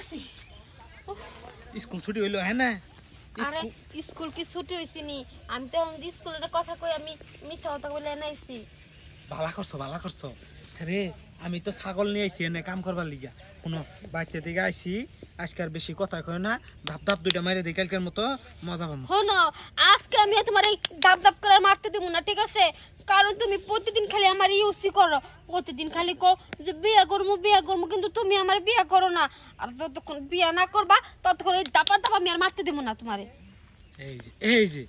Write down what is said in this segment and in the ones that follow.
করছি। স্কুল ছুটি হইল হ্যাঁ না? আরে স্কুল কি ছুটি নি আমি তো আমাদের স্কুলের কথা কই আমি মিথ্যা কথা বলে এনাইছি ভালা করছ ভালা করছ। রে আমি তো ছাগল নিয়ে আইছি এনে কাম করবার লিগা। কোনো বাচ্চা দিকে আইছি আজকাল বেশি কথা কয় না ধাপ ধাপ দুইটা মাইরে দিই কালকের মতো মজা পাবো শোনো আজকে আমি তোমার এই দাব ধাপ করে মারতে দেবো না ঠিক আছে? কারণ তুমি প্রতিদিন খালি আমার ইউসি করো। প্রতিদিন খালি কো যে বিয়ে করব বিয়ে করব কিন্তু তুমি আমার বিয়ে করো না। আর যতক্ষণ বিয়ে না করবা ততক্ষণ এই দাপা দাপা আমি আর মারতে দেবো না তোমারে। এই যে এই যে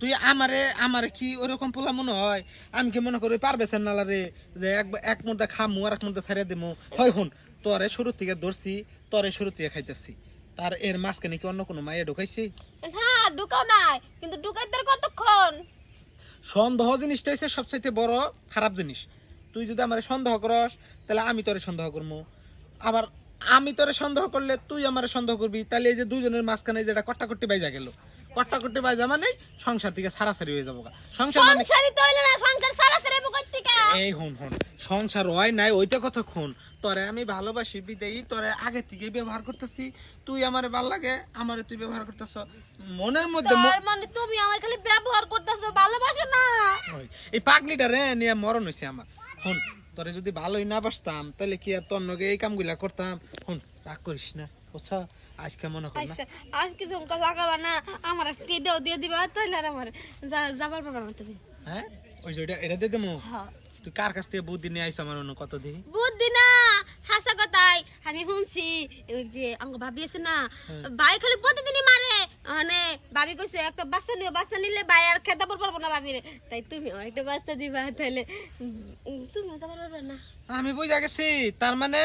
তুই আমারে আমারে কি ওরকম পোলা মনে হয়? আমি কি মনে করি পারবে নালা রে যে এক এক মুদ্দা খামু আর এক মুদ্দা ছাড়িয়ে দিমু হয় হুন তোরে শুরু থেকে ধরছি তোরে শুরু থেকে খাইতেছি। তার এর মাঝখানে কি অন্য কোনো মাইয়া ঢুকাইছি? হ্যাঁ ঢুকাও নাই। কিন্তু ঢুকাইতে কতক্ষণ? সন্দেহ জিনিসটা হচ্ছে সবচাইতে বড় খারাপ জিনিস। তুই যদি আমার সন্দেহ করস তাহলে আমি তোরে সন্দেহ করব আবার আমি তোরে সন্দেহ করলে তুই আমার সন্দেহ করবি তাহলে এই যে দুজনের মাঝখানে যেটা কট্টাকট্টি বাইজা গেল। কট্টাকট্টি বাইজা মানে সংসার থেকে সারাসারি হয়ে যাব সংসার মানে এই হন হন। সংসার হয় নাই ওইটা কতক্ষণ তোরে আমি ভালোবাসি বিদেই তোরে আগে থেকে ব্যবহার করতেছি। তুই আমারে ভালো লাগে আমারে তুই ব্যবহার করতেছ। মনের মধ্যে মানে তুমি আমার খালি ব্যবহার ওই, এই পাগলিটা রে নিয়ে মরণ হয়েছে আমার। হন তোরে যদি ভালোই না বাসতাম তাহলে কি আর তোর নগে এই কামগুলা করতাম? হন রাগ করিস না বুঝছ? আজকে মনে কর না। আচ্ছা আজকে ঝুমকা লাগাবা না আমার আজকে এটাও দিয়ে দিবা তাইলে আর আমার যাবার পারবা না তুমি। হ্যাঁ? ওই যে এটা দিয়ে দেবো? হ্যাঁ। তুই কার কাছ থেকে বুদ্ধি নিয়ে আইস আমার অন্য কত দিন বুদ্ধি না হাসা কথাই। আমি শুনছি ওই যে আমাকে ভাবি আছে না ভাই খালি প্রতিদিনই মারে মানে ভাবি কইছে, একটা বাচ্চা নিও, বাচ্চা নিলে ভাই আর খেতে পারব না ভাবি রে তাই তুমি একটা বাচ্চা দিবা তাহলে তুমি তো পারবে না। আমি বুঝা গেছি, তার মানে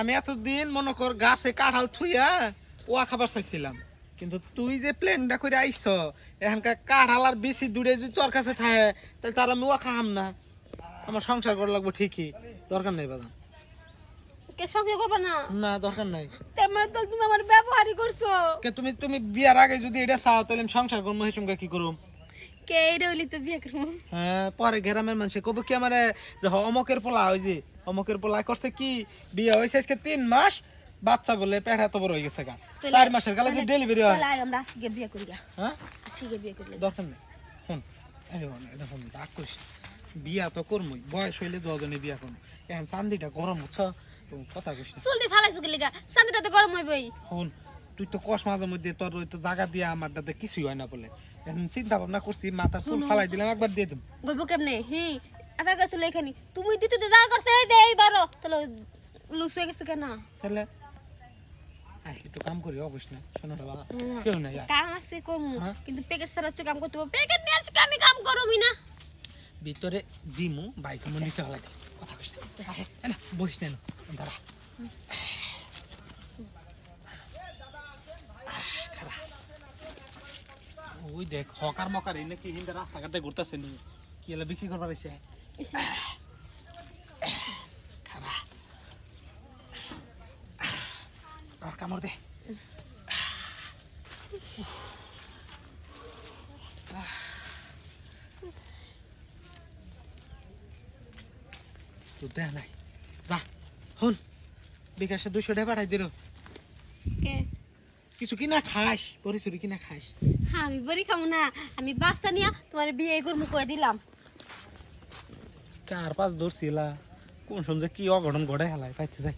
আমি এতদিন মনে কর গাছে কাঁঠাল থুইয়া ওয়া খাবার চাইছিলাম। কিন্তু তুই যে প্লেনটা করে আইস এখানকার কাঁঠাল আর বেশি দূরে যদি তোর কাছে থাকে, তাহলে তার আমি ওয়া খাম না। আমার সংসার করা লাগবো ঠিকই, দরকার নেই বাদাম। কে সঙ্গে করবে না? না দরকার নাই। তার মানে তো তুমি আমার ব্যবহারই করছ। কে তুমি তুমি বিয়ার আগে যদি এটা চাও তাহলে সংসার করব সেই সঙ্গে কি করুম কে এইটা হইলি তো বিয়ে করব? হ্যাঁ পরে গ্রামের মানুষ কব কি আমার অমকের পোলা ওই যে অমকের পোলা করছে কি বিয়ে হয়েছে আজকে তিন মাস বাচ্চা বলে পেট এত বড় হয়ে গেছে গা। চার মাসের কালে যে ডেলিভারি হয়। আমরা আজকে বিয়ে করি গা। হ্যাঁ? আজকে বিয়ে করি দরকার নেই। শুন এটা হন রাগ করিস বিয়া তো করমই বয়স হইলে দুজনে বিয়া করব এখন চান্দিটা গরম হচ্ছ তুমি কথা কইস না। চুলটি ফালাইছো কি লিগা? শান্তিটাতে গরম হইবই। হন তুই তো কষ মাঝে মধ্যে তোর ওই তো জায়গা দিয়া আমারটাতে কিছুই হয় না বলে। এখন চিন্তা ভাবনা করছি মাথার চুল ফালাই দিলাম একবার দিয়ে দিম। বলব কেমনে? হি আধার কাছে লেখানি তুমি দিতে দিতে যা করছে এই দে এইবারও। তাহলে লুস গেছে কেন? তাহলে একটু কাম করি অবশ্য না। শোনো বাবা কেউ নাই কাম আছে করমু হ্যাঁ? কিন্তু প্যাকেট ছাড়া হচ্ছে কাম করতে হবে প্যাকেট নিয়ে আজকে আমি কাম করবি না। ভিতরে দিমু বাইক মন নিচে হলাই কথা কইস না। বসিস দাঁড়া। ওই দেখ হকার মকার এই নাকি হিন্দা রাস্তাঘাটে ঘুরতেছে নি কি হলো বিক্রি করবার হয়েছে খারা আর কামড় দে। তো দেখ নাই। যা। হন বিকাশে দুশো টাকা পাঠাই দিল। কে? কিছু কিনা খাস পরিচুরি কিনা খাস। হ্যাঁ আমি বড়ি খাব না আমি বাচ্চা নিয়ে তোমার বিয়ে করব করে দিলাম। কার পাঁচ ধরছিলা? কোন সময় কি অঘটন ঘটে হেলায় পাইতে যাই।